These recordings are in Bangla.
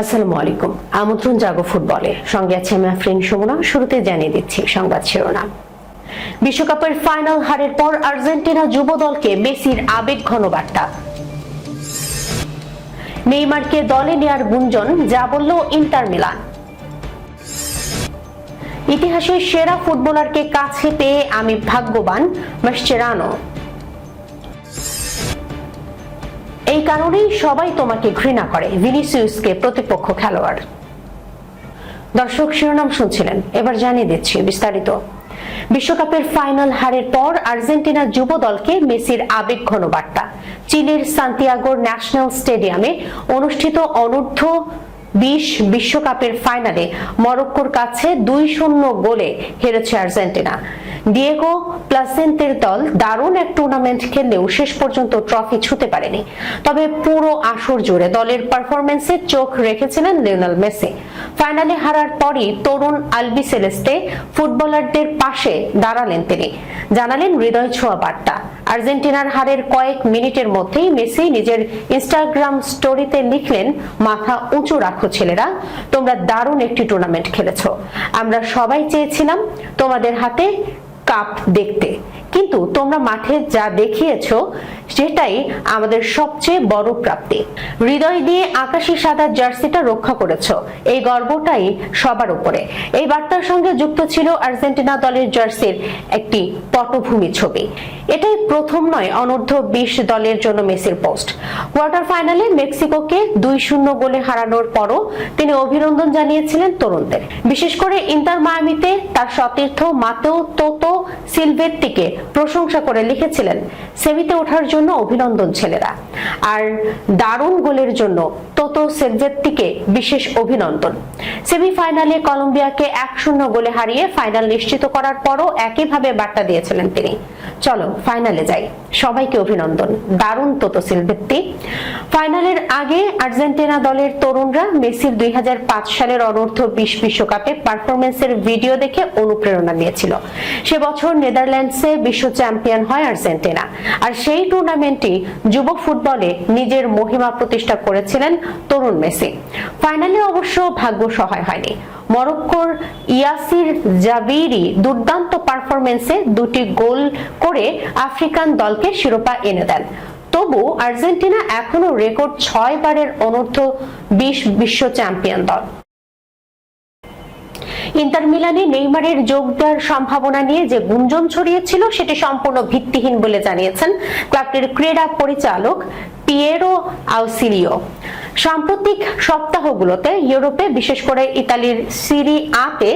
আসসালামু আলাইকুম। আমন্ত্রণ জাগো ফুটবলে। সঙ্গে আছে আমি আফরিন সুমনা। শুরুতে জানিয়ে দিচ্ছি সংবাদ শিরোনাম। বিশ্বকাপের ফাইনাল হারের পর আর্জেন্টিনা যুব দলকে মেসির আবেগ ঘন বার্তা। নেইমারকে দলে নেয়ার গুঞ্জন, যা বলল ইন্টার মিলান। ইতিহাসের সেরা ফুটবলারকে কাছে পেয়ে আমি ভাগ্যবান, মাসচেরানো। এই কারণেই সবাই তোমাকে ঘৃণা করে, ভিনিসিউসকে প্রতিপক্ষ খেলোয়াড়। দর্শক, শিরোনাম শুনছিলেন। এবার জানিয়ে দিচ্ছি বিস্তারিত। বিশ্বকাপের ফাইনাল হারের পর আর্জেন্টিনা যুব দলকে মেসির আবেগ ঘন বার্তা চীনের সান্তিয়াগোর ন্যাশনাল স্টেডিয়ামে অনুষ্ঠিত অনূর্ধ্ব বিশ বিশ্বকাপের ফাইনালে মরক্কোর কাছে দুই শূন্য গোলে হেরেছে আর্জেন্টিনা। ডিয়েগো প্লাসেন্তের দল দারুণ এক টুর্নামেন্ট খেললেও শেষ পর্যন্ত ট্রফি ছুতে পারেনি। তবে পুরো আসর জুড়ে দলের পারফরমেন্সে চোখ রেখেছিলেন লিওনাল মেসি। ফাইনালে হারার পরই তরুণ আলবি সেলেস্তে ফুটবলারদের পাশে দাঁড়ালেন তিনি। জানালেন হৃদয় ছোঁয়া বার্তা। আর্জেন্টিনার হারের কয়েক মিনিটের মধ্যেই মেসি নিজের ইনস্টাগ্রাম স্টোরিতে লিখলেন, মাথা উঁচু রাখো ছেলেরা, তোমরা দারুণ একটি টুর্নামেন্ট খেলেছ। আমরা সবাই চেয়েছিলাম তোমাদের হাতে কাপ দেখতে। কিন্তু তোমরা মাঠে যা দেখিয়েছো, সেটাই আমাদের সবচেয়ে বড় প্রাপ্তি। হৃদয় দিয়ে আকাশি সাদা জার্সিটা রক্ষা করেছ। এই গর্বটাই সবার উপরে। এই বার্তার সঙ্গে যুক্ত ছিল আর্জেন্টিনা দলের জার্সির একটি পটভূমি ছবি। এটাই প্রথম নয়, অনূর্ধ্ব বিশ দলের জন্য মেসির পোস্ট। কোয়ার্টার ফাইনালে মেক্সিকোকে দুই শূন্য গোলে হারানোর পরও তিনি অভিনন্দন জানিয়েছিলেন তরুণদের। বিশেষ করে ইন্টার মায়ামিতে তার সতীর্থ মাতেও তোতো সিলভেত্তিকে প্রশংসা করে লিখেছিলেন সেমিতে ওঠার জন্য অভিনন্দন ছেলেরা। আর দারুণ গোলের জন্য তোতো সেলভেত্তিকে বিশেষ অভিনন্দন। সেমিফাইনালে কলম্বিয়াকে এক শূন্য গোলে হারিয়ে ফাইনাল নিশ্চিত করার পরও একইভাবে বার্তা দিয়েছিলেন তিনি। চলো, ফাইনালে যাই। সবাইকে অভিনন্দন। দারুণ তোতো সিলভেত্তি ফাইনালের আগে আর্জেন্টিনা দলের তরুণরা মেসির দুই হাজার পাঁচ সালের অনূর্ধ্ব বিশ বিশ্বকাপে পারফরমেন্সের ভিডিও দেখে অনুপ্রেরণা নিয়েছিল সে বছর নেদারল্যান্ডসে বিশ্ব চ্যাম্পিয়ন হয় আর্জেন্টিনা। আর সেই টুর্নামেন্টই যুব ফুটবলে নিজের মহিমা প্রতিষ্ঠা করেছিলেন তরুণ মেসি। ফাইনালে অবশ্য ভাগ্য সহায় হয়নি। মরক্কোর ইয়াসির জাবিরি দুর্দান্ত পারফরমেন্সে দুটি গোল করে আফ্রিকান দলকে শিরোপা এনে দেন। তবু আর্জেন্টিনা এখনও রেকর্ড ছয় বারের অনূর্ধ্ব বিশ বিশ্ব চ্যাম্পিয়ন দল। ইন্টার মিলানে নেইমারের যোগ দেওয়ার সম্ভাবনা নিয়ে যে গুঞ্জন ছড়িয়েছিল, সেটি সম্পূর্ণ ভিত্তিহীন বলে জানিয়েছেন ক্লাবটির ক্রীড়া পরিচালক পিয়েরো আউসিলিও। সাম্প্রতিক সপ্তাহগুলোতে ইউরোপে, বিশেষ করে ইতালির সিরি আতে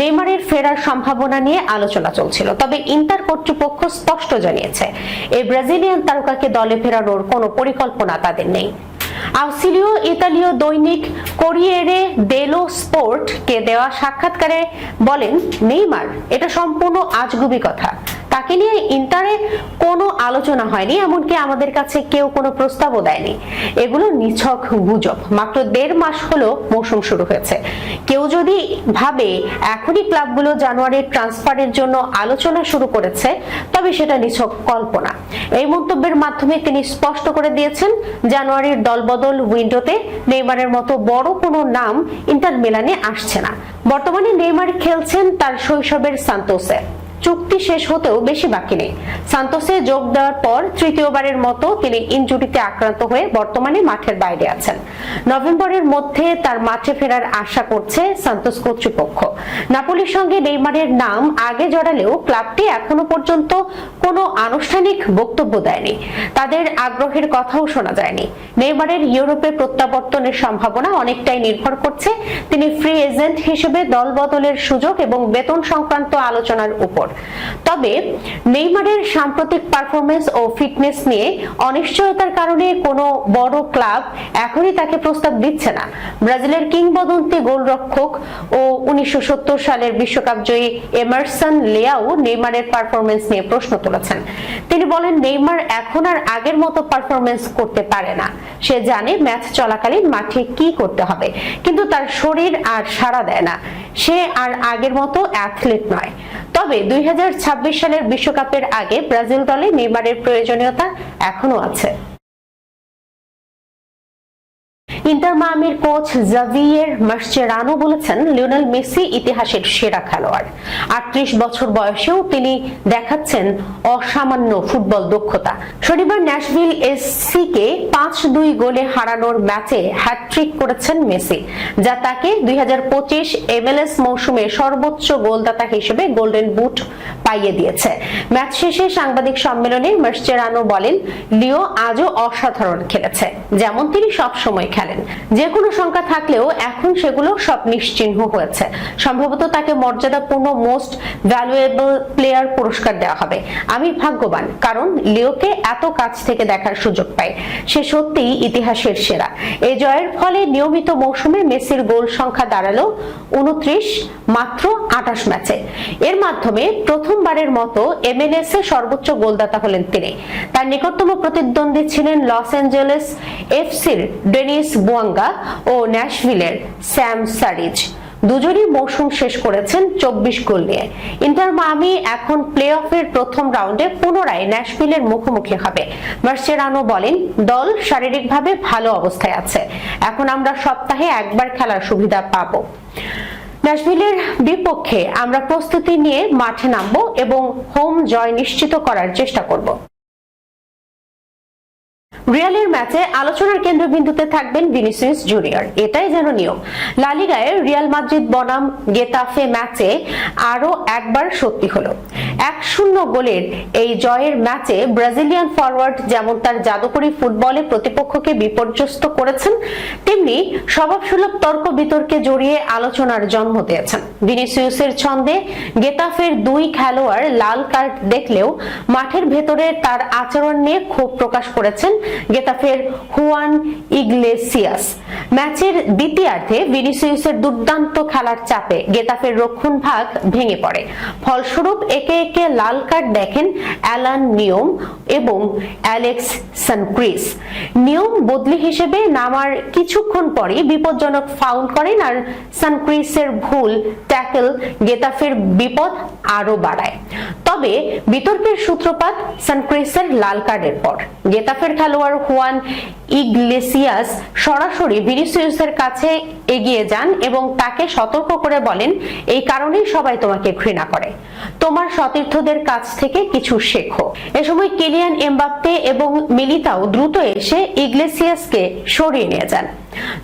নেইমারের ফেরার সম্ভাবনা নিয়ে আলোচনা চলছিল। তবে ইন্টার কর্তৃপক্ষ স্পষ্ট জানিয়েছে এই ব্রাজিলিয়ান তারকাকে দলে ফেরানোর কোনো পরিকল্পনা তাদের নেই। আউসিলিও ইতালীয় দৈনিক কোরিয়েরে দেলো স্পোর্ট কে দেওয়া সাক্ষাৎকারে বলেন, নেইমার, এটা সম্পূর্ণ আজগুবি কথা। তাকে নিয়ে ইন্টারে কোনো আলোচনা হয়নি, এমনকি আমাদের কাছে কেউ কোনো প্রস্তাবও দেয়নি। এগুলো নিছক গুজব। মাত্র দেড় মাস হলো মৌসুম শুরু হয়েছে। কেউ যদি ভাবে এখনই ক্লাবগুলো জানুয়ারির ট্রান্সফারের জন্য আলোচনা শুরু করেছে, তবে সেটা নিছক কল্পনা। এই মন্তব্যের মাধ্যমে তিনি স্পষ্ট করে দিয়েছেন, জানুয়ারির দলবদল উইন্ডোতে নেইমারের মতো বড় কোনো নাম ইন্টার মিলানে আসছে না। বর্তমানে নেইমার খেলছেন তার শৈশবের সান্তোসে। চুক্তি শেষ হতেও বেশি বাকি নেই। সান্তোসে যোগ দেওয়ার পর তৃতীয়বারের মতো তিনি ইনজুরিতে আক্রান্ত হয়ে বর্তমানে মাঠের বাইরে আছেন। নভেম্বরের মধ্যে তার মাঠে ফেরার আশা করছে সান্তোস কর্তৃপক্ষ। নাপোলির সঙ্গে নেইমারের নাম আগে জড়ালেও ক্লাবটি এখনও পর্যন্ত কোনো আনুষ্ঠানিক বক্তব্য দেয়নি। তাদের আগ্রহের কথাও শোনা যায়নি। নেইমারের ইউরোপে প্রত্যাবর্তনের সম্ভাবনা অনেকটাই নির্ভর করছে। তিনি ফ্রি এজেন্ট হিসেবে দল বদলের সুযোগ এবং বেতন সংক্রান্ত আলোচনার উপর। তবে নেইমারের সাম্প্রতিক পারফরমেন্স ও ফিটনেস নিয়ে অনিশ্চয়তার কারণে কোনো বড় ক্লাব এখনই তাকে প্রস্তাব দিচ্ছে না। ব্রাজিলের কিংবদন্তি গোলরক্ষক ও উনিশশো সালের বিশ্বকাপ জয়ী এমারসন লেয়াও নেইমারের পারফরমেন্স নিয়ে প্রশ্ন তুলেছেন। তিনি বলেন, নেইমার এখন আর আগের মতো পারফরমেন্স করতে পারে না। সে জানে ম্যাচ চলাকালীন মাঠে কি করতে হবে, কিন্তু তার শরীর আর সাড়া দেয় না। সে আর আগের মতো অ্যাথলেট নয়। তবে দুই সালের বিশ্বকাপের আগে ব্রাজিল দলে নেইমারের প্রয়োজনীয়তা এখনও আছে। ইন্টার মায়ামির কোচ জাভিয়ের মার্চেরানো বলেছেন, লিওনেল মেসি ইতিহাসের সেরা খেলোয়াড়। আটত্রিশ বছর বয়সেও তিনি দেখাচ্ছেন অসামান্য ফুটবল দক্ষতা। শনিবার ন্যাশভিল এসসি কে পাঁচ দুই গোলে হারানোর ম্যাচে হ্যাট্রিক করেছেন মেসি, যা তাকে দুই এমএলএস মৌসুমে সর্বোচ্চ গোলদাতা হিসেবে গোল্ডেন বুট পাইয়ে দিয়েছে। ম্যাচ শেষে সাংবাদিক সম্মেলনে মার্চেরানো বলেন, লিও আজও অসাধারণ খেলেছে, যেমন তিনি সব সময় খেলেন যে কোনো সংখ্যা থাকলেও এখন সেগুলো সব নিশ্চিহ্ন হয়েছে। সম্ভবত তাকে মর্যাদাপূর্ণ মোস্ট ভ্যালুয়েবল প্লেয়ার পুরস্কার দেওয়া হবে। আমি ভাগ্যবান, কারণ লিওকে এত কাছ থেকে দেখার সুযোগ পাই। সে সত্যিই ইতিহাসের সেরা। এই জয়ের ফলে নিয়মিত মৌসুমে মেসির গোল সংখ্যা দাঁড়াল উনত্রিশ, মাত্র আঠাশ ম্যাচে। এর মাধ্যমে প্রথমবারের মতো এমএনএস এ সর্বোচ্চ গোলদাতা হলেন তিনি। তার নিকটতম প্রতিদ্বন্দ্বী ছিলেন লস অ্যাঞ্জেলেস এফসির ডেনিস বুয়াঙ্গা ও ন্যাশভিলের স্যাম সারিজ। দুজনই মৌসুম শেষ করেছেন চব্বিশ গোল নিয়ে। ইন্টার মামি এখন প্লে অফের প্রথম রাউন্ডে পুনরায় ন্যাশভিলের মুখোমুখি হবে। মার্সেরানো বলেন, দল শারীরিকভাবে ভালো অবস্থায় আছে। এখন আমরা সপ্তাহে একবার খেলার সুবিধা পাবো। ন্যাশভিলের বিপক্ষে আমরা প্রস্তুতি নিয়ে মাঠে নামবো এবং হোম জয় নিশ্চিত করার চেষ্টা করব। রিয়ালের ম্যাচে আলোচনার কেন্দ্রবিন্দুতে থাকবেন ভিনিসিয়াস জুনিয়র। এটাই যেন নিয়ম। লালিগায় রিয়াল মাদ্রিদ বনাম গেতাফে ম্যাচে আরও একবার সত্যি হলো। এক শূন্য গোলের এই জয়ের ম্যাচে ব্রাজিলিয়ান ফরওয়ার্ড যেমন তার জাদুকরী ফুটবলে প্রতিপক্ষকে বিপর্যস্ত করেছেন, তেমনি স্বভাবসুলভ তর্ক বিতর্কে জড়িয়ে আলোচনার জন্ম দিয়েছেন। ভিনিসিয়াসের ছন্দে গেতাফের দুই খেলোয়াড় লাল কার্ড দেখলেও মাঠের ভেতরে তার আচরণ নিয়ে ক্ষোভ প্রকাশ করেছেন গেতাফের হুয়ান ইগলেসিয়াস। ম্যাচের দ্বিতীয়ার্ধে ভিনিসিয়াসের দুর্দান্ত খেলার চাপে গেতাফের রক্ষণ ভাগ ভেঙে পড়ে। ফলস্বরূপ একে একে লাল কার্ড দেখেন অ্যালান নিয়ম এবং অ্যালেক্স সানক্রিস। নিয়ম বদলি হিসেবে নামার কিছুক্ষণ পরে বিপজ্জনক ফাউল করেন আর সানক্রিসের ভুল ট্যাকল গেতাফের বিপদ আরও বাড়ায়। তবে বিতর্কের সূত্রপাত সানক্রিসের লাল কার্ডের পর। গেতাফের খেলোয়াড় হুয়ান ইগলেসিয়াস সরাসরি ভিনিসিয়াসের কাছে এগিয়ে যান এবং তাকে সতর্ক করে বলেন, এই কারণেই সবাই তোমাকে ঘৃণা করে। তোমার সতীর্থদের কাছ থেকে কিছু শেখো। এ সময় কিলিয়ান এমবাপ্পে এবং মিলিতাও দ্রুত এসে ইগলেসিয়াসকে সরিয়ে নিয়ে যান।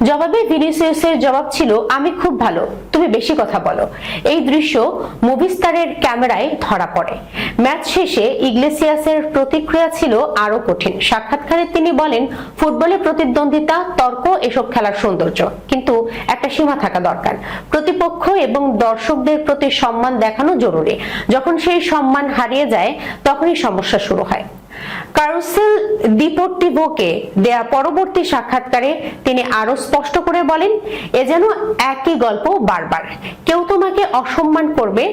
জবাবে ভিনিসিয়াসের জবাব ছিল, আমি খুব ভালো, তুমি বেশি কথা বলো। এই দৃশ্য মুভিস্তারের ক্যামেরায় ধরা পড়ে। ম্যাচ শেষে ইগলেসিয়াসের প্রতিক্রিয়া ছিল আরও কঠিন। সাক্ষাৎকারে তিনি বলেন, ফুটবলে প্রতিদ্বন্দ্বিতা, তর্ক, এসব খেলার সৌন্দর্য। কিন্তু একটা সীমা থাকা দরকার। প্রতিপক্ষ এবং দর্শকদের প্রতি সম্মান দেখানো জরুরি। যখন সেই সম্মান হারিয়ে যায়, তখনই সমস্যা শুরু হয়। কারুসেল দিপোর্টিভোকে দেয়া পরবর্তী সাক্ষাৎকারে তিনি আরও স্পষ্ট করে বলেন, এ যেন একই গল্প বারবার। কেউ তোমাকে অসম্মান করবে,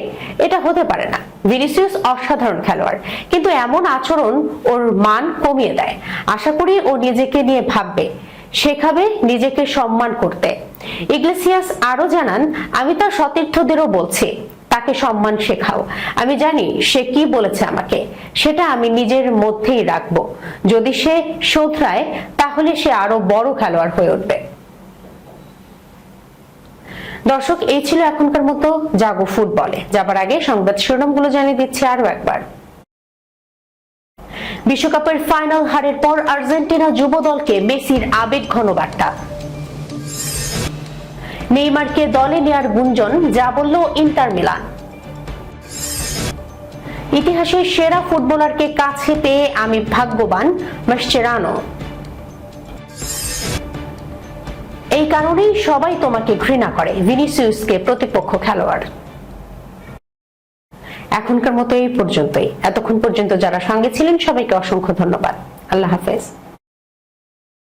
এটা হতে পারে না। ভিনিসিয়াস অসাধারণ খেলোয়াড়, কিন্তু এমন আচরণ ওর মান কমিয়ে দেয়। আশা করি ও নিজেকে নিয়ে ভাববে। শেখাবে নিজেকে সম্মান করতে। ইগলেসিয়াস আরও জানান, আমি তার সতীর্থদেরও বলছি তাকে সম্মান শেখাও। আমি জানি সে কি বলেছে আমাকে। সেটা আমি নিজের মধ্যেই রাখব। যদি সে শোধরায়, তাহলে সে আরও বড় খেলোয়াড় হয়ে উঠবে। দর্শক, এই ছিল এখনকার মতো জাগো ফুটবলে। যাবার আগে সংবাদ শিরোনামগুলো জানিয়ে দিচ্ছি আরও একবার। বিশ্বকাপের ফাইনাল হারের পর আর্জেন্টিনা যুব দলকে মেসির আবেগ ঘন বার্তা। নেইমারকে দলে নেয়ার গুঞ্জন, যা বলল ইন্টার মিলান। ইতিহাসের সেরা ফুটবলারকে কাছে পেয়ে আমি ভাগ্যবান মাসচেরানো এই কারণেই সবাই তোমাকে ঘৃণা করে, ভিনিসিউসকে প্রতিপক্ষ খেলোয়াড়। এখনকার মতো এই পর্যন্তই। এতক্ষণ পর্যন্ত যারা সঙ্গে ছিলেন, সবাইকে অসংখ্য ধন্যবাদ। আল্লাহ হাফেজ।